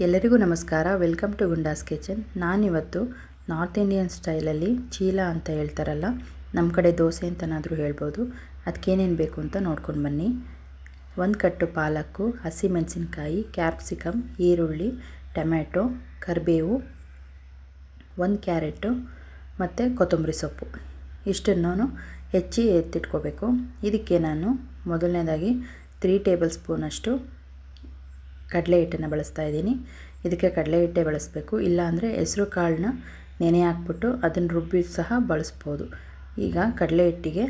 ಎಲ್ಲರಿಗೂ ನಮಸ್ಕಾರ. Welcome to Gundas kitchen. ನಾನಿವತ್ತು ನಾರ್ತ್ ಇಂಡಿಯನ್ ಸ್ಟೈಲಲ್ಲಿ ಚೀಲ ಅಂತ ಹೇಳ್ತಾರಲ್ಲ ನಮ್ಮ ಕಡೆ ದೋಸೆ ಅಂತನಾದರೂ ಹೇಳ್ಬೋದು. ಅದಕ್ಕೇನೇನು ಬೇಕು ಅಂತ ನೋಡ್ಕೊಂಡು ಬನ್ನಿ. ಒಂದು ಕಟ್ಟು ಪಾಲಕ್ಕು ಹಸಿಮೆಣಸಿನ್ಕಾಯಿ ಕ್ಯಾಪ್ಸಿಕಮ್ ಈರುಳ್ಳಿ, ಟೊಮ್ಯಾಟೊ, ಕರಿಬೇವು, ಒಂದು ಕ್ಯಾರೆಟು ಮತ್ತು ಕೊತ್ತಂಬರಿ ಸೊಪ್ಪು. ಇಷ್ಟನ್ನು ಹೆಚ್ಚಿ ಎತ್ತಿಟ್ಕೋಬೇಕು. ಇದಕ್ಕೆ ನಾನು ಮೊದಲನೇದಾಗಿ ತ್ರೀ ಟೇಬಲ್ ಸ್ಪೂನಷ್ಟು ಕಡಲೆ ಹಿಟ್ಟನ್ನು ಬಳಸ್ತಾ ಇದ್ದೀನಿ. ಇದಕ್ಕೆ ಕಡಲೆ ಹಿಟ್ಟೆ ಬಳಸಬೇಕು. ಇಲ್ಲಾಂದರೆ ಹೆಸ್ರು ಕಾಳನ್ನ ನೆನೆ ಹಾಕ್ಬಿಟ್ಟು ಅದನ್ನು ರುಬ್ಬಿ ಸಹ ಬಳಸ್ಬೋದು. ಈಗ ಕಡಲೆ ಹಿಟ್ಟಿಗೆ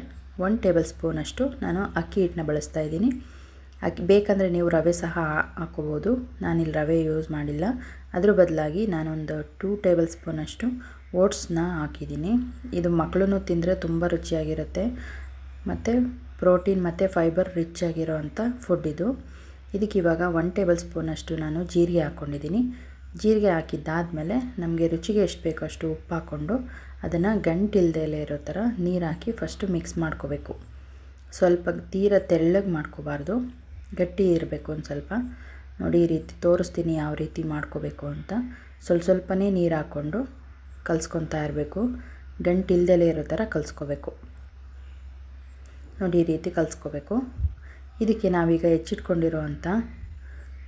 ಒನ್ ಟೇಬಲ್ ಸ್ಪೂನಷ್ಟು ನಾನು ಅಕ್ಕಿ ಹಿಟ್ಟನ್ನ ಬಳಸ್ತಾ ಇದ್ದೀನಿ. ಅಕ್ಕಿ ಬೇಕಂದರೆ ನೀವು ರವೆ ಸಹ ಹಾಕೋಬೋದು ನಾನಿಲ್ಲಿ ರವೆ ಯೂಸ್ ಮಾಡಿಲ್ಲ. ಅದ್ರ ಬದಲಾಗಿ ನಾನೊಂದು ಟೂ ಟೇಬಲ್ ಸ್ಪೂನಷ್ಟು ಓಟ್ಸ್ನ ಹಾಕಿದ್ದೀನಿ. ಇದು ಮಕ್ಕಳು ತಿಂದರೆ ತುಂಬ ರುಚಿಯಾಗಿರುತ್ತೆ. ಮತ್ತು ಪ್ರೋಟೀನ್ ಮತ್ತು ಫೈಬರ್ ರಿಚ್ ಆಗಿರೋ ಅಂಥ ಫುಡ್ ಇದು. ಇದಕ್ಕೆ ಇವಾಗ ಒನ್ ಟೇಬಲ್ ಸ್ಪೂನಷ್ಟು ನಾನು ಜೀರಿಗೆ ಹಾಕ್ಕೊಂಡಿದ್ದೀನಿ. ಜೀರಿಗೆ ಹಾಕಿದ್ದಾದಮೇಲೆ ನಮಗೆ ರುಚಿಗೆ ಎಷ್ಟು ಬೇಕೋ ಅಷ್ಟು ಉಪ್ಪು ಹಾಕ್ಕೊಂಡು ಅದನ್ನು ಗಂಟಿಲ್ದೇ ಇರೋ ಥರ ನೀರು ಹಾಕಿ ಫಸ್ಟು ಮಿಕ್ಸ್ ಮಾಡ್ಕೋಬೇಕು. ಸ್ವಲ್ಪ ತೀರ ತೆಳ್ಳಗೆ ಮಾಡ್ಕೋಬಾರ್ದು. ಗಟ್ಟಿ ಇರಬೇಕು ಒಂದು ಸ್ವಲ್ಪ. ನೋಡಿ, ಈ ರೀತಿ ತೋರಿಸ್ತೀನಿ ಯಾವ ರೀತಿ ಮಾಡ್ಕೋಬೇಕು ಅಂತ. ಸ್ವಲ್ಪ ಸ್ವಲ್ಪನೇ ನೀರು ಹಾಕ್ಕೊಂಡು ಕಲಿಸ್ಕೊತಾ ಇರಬೇಕು. ಗಂಟಿಲ್ದಲೇ ಇರೋ ಥರ ಕಲಿಸ್ಕೋಬೇಕು. ನೋಡಿ, ಈ ರೀತಿ ಕಲಿಸ್ಕೋಬೇಕು. ಇದಕ್ಕೆ ನಾವೀಗ ಹೆಚ್ಚಿಟ್ಕೊಂಡಿರುವಂಥ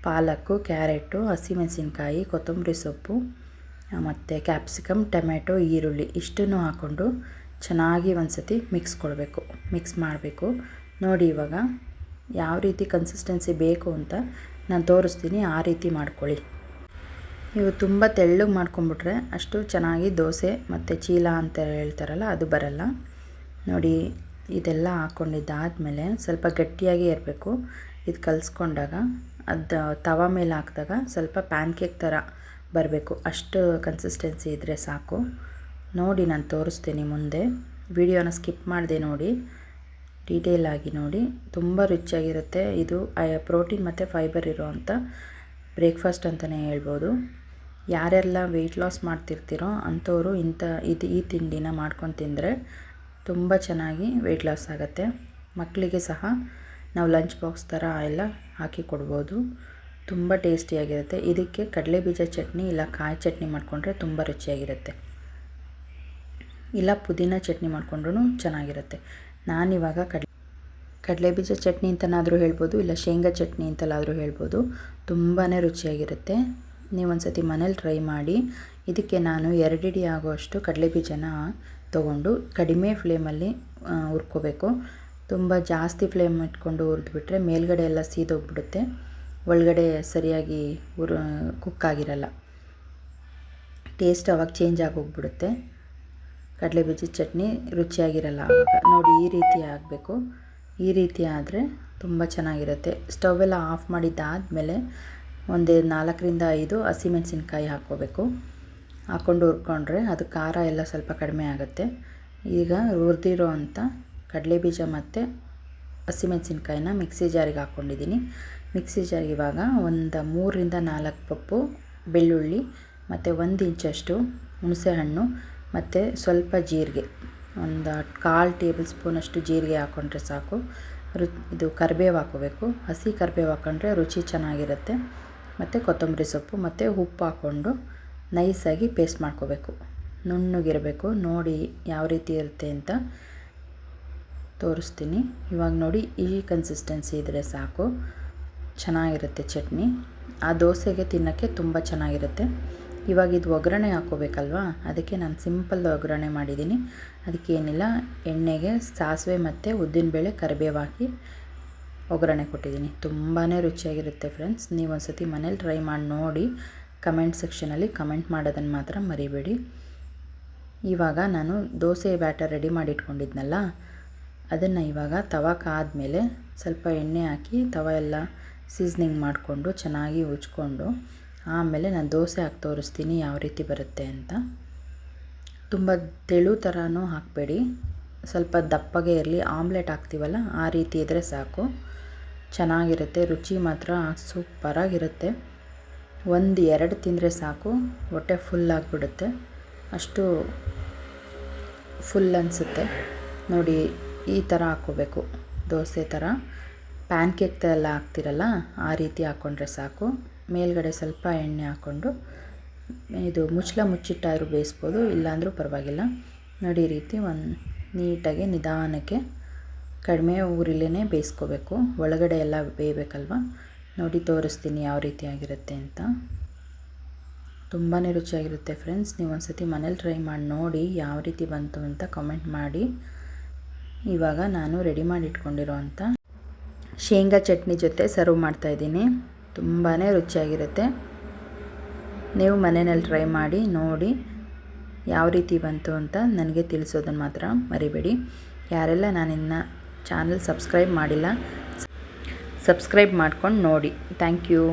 ಪಾಲಕ್ಕು ಕ್ಯಾರೆಟು ಹಸಿಮೆಣಸಿನ್ಕಾಯಿ, ಕೊತ್ತಂಬರಿ ಸೊಪ್ಪು ಮತ್ತು ಕ್ಯಾಪ್ಸಿಕಮ್ ಟೊಮೆಟೊ ಈರುಳ್ಳಿ ಇಷ್ಟನ್ನು ಹಾಕ್ಕೊಂಡು ಚೆನ್ನಾಗಿ ಒಂದು ಸತಿ ಮಿಕ್ಸ್ ಕೊಡಬೇಕು, ಮಿಕ್ಸ್ ಮಾಡಬೇಕು. ನೋಡಿ ಇವಾಗ ಯಾವ ರೀತಿ ಕನ್ಸಿಸ್ಟೆನ್ಸಿ ಬೇಕು ಅಂತ ನಾನು ತೋರಿಸ್ತೀನಿ, ಆ ರೀತಿ ಮಾಡ್ಕೊಳ್ಳಿ. ನೀವು ತುಂಬ ತೆಳ್ಳಗೆ ಮಾಡ್ಕೊಂಬಿಟ್ರೆ ಅಷ್ಟು ಚೆನ್ನಾಗಿ ದೋಸೆ ಮತ್ತು ಚೀಲ ಅಂತ ಹೇಳ್ತಾರಲ್ಲ, ಅದು ಬರಲ್ಲ. ನೋಡಿ ಇದೆಲ್ಲ ಹಾಕ್ಕೊಂಡಿದ್ದಾದಮೇಲೆ ಸ್ವಲ್ಪ ಗಟ್ಟಿಯಾಗಿ ಇರಬೇಕು. ಇದು ಕಲಿಸ್ಕೊಂಡಾಗ ಅದು ತವ ಮೇಲೆ ಹಾಕಿದಾಗ ಸ್ವಲ್ಪ ಪ್ಯಾನ್ ಕೇಕ್ ಥರ ಬರಬೇಕು. ಅಷ್ಟು ಕನ್ಸಿಸ್ಟೆನ್ಸಿ ಇದ್ದರೆ ಸಾಕು. ನೋಡಿ ನಾನು ತೋರಿಸ್ತೀನಿ ಮುಂದೆ. ವಿಡಿಯೋನ ಸ್ಕಿಪ್ ಮಾಡಿದೆ ನೋಡಿ. ಡೀಟೇಲಾಗಿ ನೋಡಿ. ತುಂಬ ರುಚಿಯಾಗಿರುತ್ತೆ. ಇದು ಪ್ರೋಟೀನ್ ಮತ್ತು ಫೈಬರ್ ಇರುವಂಥ ಬ್ರೇಕ್ಫಾಸ್ಟ್ ಅಂತಲೇ ಹೇಳ್ಬೋದು. ಯಾರೆಲ್ಲ ವೆಯ್ಟ್ ಲಾಸ್ ಮಾಡ್ತಿರ್ತೀರೋ ಅಂಥವರು ಇಂಥ, ಇದು ಈ ತಿಂಡಿನ ಮಾಡ್ಕೊಂಡು ತಿಂದರೆ ತುಂಬ ಚೆನ್ನಾಗಿ ವೆಯ್ಟ್ ಲಾಸ್ ಆಗುತ್ತೆ. ಮಕ್ಕಳಿಗೆ ಸಹ ನಾವು ಲಂಚ್ ಬಾಕ್ಸ್ ಥರ ಎಲ್ಲ ಹಾಕಿ ಕೊಡ್ಬೋದು. ತುಂಬ ಟೇಸ್ಟಿಯಾಗಿರುತ್ತೆ. ಇದಕ್ಕೆ ಕಡಲೆ ಬೀಜ ಚಟ್ನಿ ಇಲ್ಲ ಕಾಯಿ ಚಟ್ನಿ ಮಾಡಿಕೊಂಡ್ರೆ ತುಂಬ ರುಚಿಯಾಗಿರುತ್ತೆ. ಇಲ್ಲ ಪುದೀನ ಚಟ್ನಿ ಮಾಡಿಕೊಂಡ್ರೂ ಚೆನ್ನಾಗಿರುತ್ತೆ. ನಾನಿವಾಗ ಕಡಲೆ ಕಡಲೆ ಬೀಜ ಚಟ್ನಿ ಅಂತನಾದರೂ ಹೇಳ್ಬೋದು, ಇಲ್ಲ ಶೇಂಗಾ ಚಟ್ನಿ ಅಂತಲಾದರೂ ಹೇಳ್ಬೋದು. ತುಂಬಾ ರುಚಿಯಾಗಿರುತ್ತೆ. ನೀವು ಒಂದು ಸತಿ ಮನೇಲಿ ಟ್ರೈ ಮಾಡಿ. ಇದಕ್ಕೆ ನಾನು ಎರಡಿಡಿ ಆಗೋಷ್ಟು ಕಡಲೆ ಬೀಜನ ತೊಗೊಂಡು ಕಡಿಮೆ ಫ್ಲೇಮಲ್ಲಿ ಹುರ್ಕೋಬೇಕು. ತುಂಬ ಜಾಸ್ತಿ ಫ್ಲೇಮ್ ಇಟ್ಕೊಂಡು ಹುರಿದ್ಬಿಟ್ರೆ ಮೇಲ್ಗಡೆ ಎಲ್ಲ ಸೀದೋಗ್ಬಿಡುತ್ತೆ. ಒಳಗಡೆ ಸರಿಯಾಗಿ ಹುರ್ ಕುಕ್ ಆಗಿರಲ್ಲ. ಟೇಸ್ಟ್ ಅವಾಗ ಚೇಂಜ್ ಆಗೋಗ್ಬಿಡುತ್ತೆ. ಕಡಲೆ ಬೀಜದ ಚಟ್ನಿ ರುಚಿಯಾಗಿರಲ್ಲ ಆವಾಗ ನೋಡಿ, ಈ ರೀತಿ ಆಗಬೇಕು. ಈ ರೀತಿ ಆದರೆ ತುಂಬ ಚೆನ್ನಾಗಿರುತ್ತೆ. ಸ್ಟವ್ ಎಲ್ಲ ಆಫ್ ಮಾಡಿದ್ದಾದಮೇಲೆ ಒಂದು ನಾಲ್ಕರಿಂದ ಐದು ಹಸಿಮೆಣಸಿನ್ಕಾಯಿ ಹಾಕ್ಕೋಬೇಕು. ಹಾಕ್ಕೊಂಡು ಹುರ್ಕೊಂಡ್ರೆ ಅದು ಖಾರ ಎಲ್ಲ ಸ್ವಲ್ಪ ಕಡಿಮೆ ಆಗುತ್ತೆ. ಈಗ ಹುರಿದಿರೋ ಅಂಥ ಕಡಲೆ ಬೀಜ ಮತ್ತು ಹಸಿಮೆಣಸಿನ್ಕಾಯಿನ ಮಿಕ್ಸಿ ಜಾರಿಗೆ ಹಾಕ್ಕೊಂಡಿದ್ದೀನಿ ಮಿಕ್ಸಿ ಜಾರಿಗೆ ಇವಾಗ ಒಂದು ಮೂರರಿಂದ ನಾಲ್ಕು ಪಪ್ಪು ಬೆಳ್ಳುಳ್ಳಿ ಮತ್ತು ಒಂದು ಇಂಚಷ್ಟು ಹುಣಸೆಹಣ್ಣು ಮತ್ತು ಸ್ವಲ್ಪ ಜೀರಿಗೆ. ಒಂದು ಕಾಲು ಟೇಬಲ್ ಸ್ಪೂನಷ್ಟು ಜೀರಿಗೆ ಹಾಕ್ಕೊಂಡ್ರೆ ಸಾಕು. ರು ಇದು ಕರಿಬೇವು ಹಾಕೋಬೇಕು. ಹಸಿ ಕರಿಬೇವು ಹಾಕ್ಕೊಂಡ್ರೆ ರುಚಿ ಚೆನ್ನಾಗಿರುತ್ತೆ. ಮತ್ತು ಕೊತ್ತಂಬರಿ ಸೊಪ್ಪು ಮತ್ತು ಉಪ್ಪು ಹಾಕ್ಕೊಂಡು ನೈಸಾಗಿ ಪೇಸ್ಟ್ ಮಾಡ್ಕೋಬೇಕು. ನುಣ್ಣಗಿರಬೇಕು. ನೋಡಿ ಯಾವ ರೀತಿ ಇರುತ್ತೆ ಅಂತ ತೋರಿಸ್ತೀನಿ. ಇವಾಗ ನೋಡಿ, ಈ ಕನ್ಸಿಸ್ಟೆನ್ಸಿ ಇದ್ದರೆ ಸಾಕು. ಚೆನ್ನಾಗಿರುತ್ತೆ ಚಟ್ನಿ. ಆ ದೋಸೆಗೆ ತಿನ್ನೋಕ್ಕೆ ತುಂಬ ಚೆನ್ನಾಗಿರುತ್ತೆ. ಇವಾಗ ಇದು ಒಗ್ಗರಣೆ ಹಾಕ್ಕೋಬೇಕಲ್ವಾ ಅದಕ್ಕೆ ನಾನು ಸಿಂಪಲ್ ಒಗ್ಗರಣೆ ಮಾಡಿದ್ದೀನಿ. ಅದಕ್ಕೆ ಏನಿಲ್ಲ, ಎಣ್ಣೆಗೆ ಸಾಸಿವೆ ಮತ್ತು ಉದ್ದಿನಬೇಳೆ ಕರಿಬೇವು ಹಾಕಿ ಒಗ್ಗರಣೆ ಕೊಟ್ಟಿದ್ದೀನಿ. ತುಂಬಾ ರುಚಿಯಾಗಿರುತ್ತೆ ಫ್ರೆಂಡ್ಸ್. ನೀವು ಒಂದು ಸತಿ ಮನೇಲಿ ಟ್ರೈ ಮಾಡಿ ನೋಡಿ. ಕಮೆಂಟ್ ಸೆಕ್ಷನಲ್ಲಿ ಕಮೆಂಟ್ ಮಾಡೋದನ್ನು ಮಾತ್ರ ಮರಿಬೇಡಿ. ಇವಾಗ ನಾನು ದೋಸೆ ಬ್ಯಾಟರ್ ರೆಡಿ ಮಾಡಿ ಇಟ್ಕೊಂಡಿದ್ನಲ್ಲ ಅದನ್ನು ಇವಾಗ ತವ ಕಾದ್ಮೇಲೆ ಸ್ವಲ್ಪ ಎಣ್ಣೆ ಹಾಕಿ ತವ ಎಲ್ಲ ಸೀಸ್ನಿಂಗ್ ಮಾಡಿಕೊಂಡು ಚೆನ್ನಾಗಿ ಉಜ್ಕೊಂಡು ಆಮೇಲೆ ನಾನು ದೋಸೆ ಹಾಕಿ ತೋರಿಸ್ತೀನಿ ಯಾವ ರೀತಿ ಬರುತ್ತೆ ಅಂತ. ತುಂಬ ತೆಳು ಥರನೂ ಹಾಕಬೇಡಿ. ಸ್ವಲ್ಪ ದಪ್ಪಗೆ ಇರಲಿ. ಆಮ್ಲೆಟ್ ಹಾಕ್ತೀವಲ್ಲ, ಆ ರೀತಿ ಇದ್ದರೆ ಸಾಕು. ಚೆನ್ನಾಗಿರುತ್ತೆ, ರುಚಿ ಮಾತ್ರ ಸೂಪರಾಗಿರುತ್ತೆ. ಒಂದು ಎರಡು ತಿಂದರೆ ಸಾಕು, ಹೊಟ್ಟೆ ಫುಲ್ ಆಗಿಬಿಡುತ್ತೆ. ಅಷ್ಟು ಫುಲ್ ಅನಿಸುತ್ತೆ. ನೋಡಿ, ಈ ಥರ ಹಾಕ್ಕೋಬೇಕು. ದೋಸೆ ಥರ ಪ್ಯಾನ್ ಕೇಕ್ ಎಲ್ಲ ಹಾಕ್ತಿರಲ್ಲ, ಆ ರೀತಿ ಹಾಕ್ಕೊಂಡ್ರೆ ಸಾಕು. ಮೇಲ್ಗಡೆ ಸ್ವಲ್ಪ ಎಣ್ಣೆ ಹಾಕ್ಕೊಂಡು, ಇದು ಮುಚ್ಚಳ ಮುಚ್ಚಿಟ್ಟಾದರೂ ಬೇಯಿಸ್ಬೋದು, ಇಲ್ಲಾಂದರೂ ಪರವಾಗಿಲ್ಲ. ನೋಡಿ, ಈ ರೀತಿ ಒಂದು ನೀಟಾಗಿ ನಿಧಾನಕ್ಕೆ ಕಡಿಮೆ ಊರಿಲ್ಲೇ ಬೇಯಿಸ್ಕೋಬೇಕು. ಒಳಗಡೆ ಎಲ್ಲ ಬೇಯಬೇಕಲ್ವ? ನೋಡಿ ತೋರಿಸ್ತೀನಿ ಯಾವ ರೀತಿ ಆಗಿರುತ್ತೆ ಅಂತ. ತುಂಬಾ ರುಚಿಯಾಗಿರುತ್ತೆ ಫ್ರೆಂಡ್ಸ್ ನೀವು ಒಂದು ಸತಿ ಮನೇಲಿ ಟ್ರೈ ಮಾಡಿ ನೋಡಿ ಯಾವ ರೀತಿ ಬಂತು ಅಂತ ಕಮೆಂಟ್ ಮಾಡಿ. ಇವಾಗ ನಾನು ರೆಡಿ ಮಾಡಿ ಇಟ್ಕೊಂಡಿರೋ ಶೇಂಗಾ ಚಟ್ನಿ ಜೊತೆ ಸರ್ವ್ ಮಾಡ್ತಾಯಿದ್ದೀನಿ ತುಂಬಾ ರುಚಿಯಾಗಿರುತ್ತೆ. ನೀವು ಮನೆಯಲ್ಲಿ ಟ್ರೈ ಮಾಡಿ ನೋಡಿ ಯಾವ ರೀತಿ ಬಂತು ಅಂತ ನನಗೆ ತಿಳಿಸೋದನ್ನು ಮಾತ್ರ ಮರಿಬೇಡಿ. ಯಾರೆಲ್ಲ ನಾನಿನ್ನು ಚಾನಲ್ ಸಬ್ಸ್ಕ್ರೈಬ್ ಮಾಡಿಲ್ಲ ಸಬ್ಸ್ಕ್ರೈಬ್ ಮಾಡ್ಕೊಂಡು ನೋಡಿ. Thank you.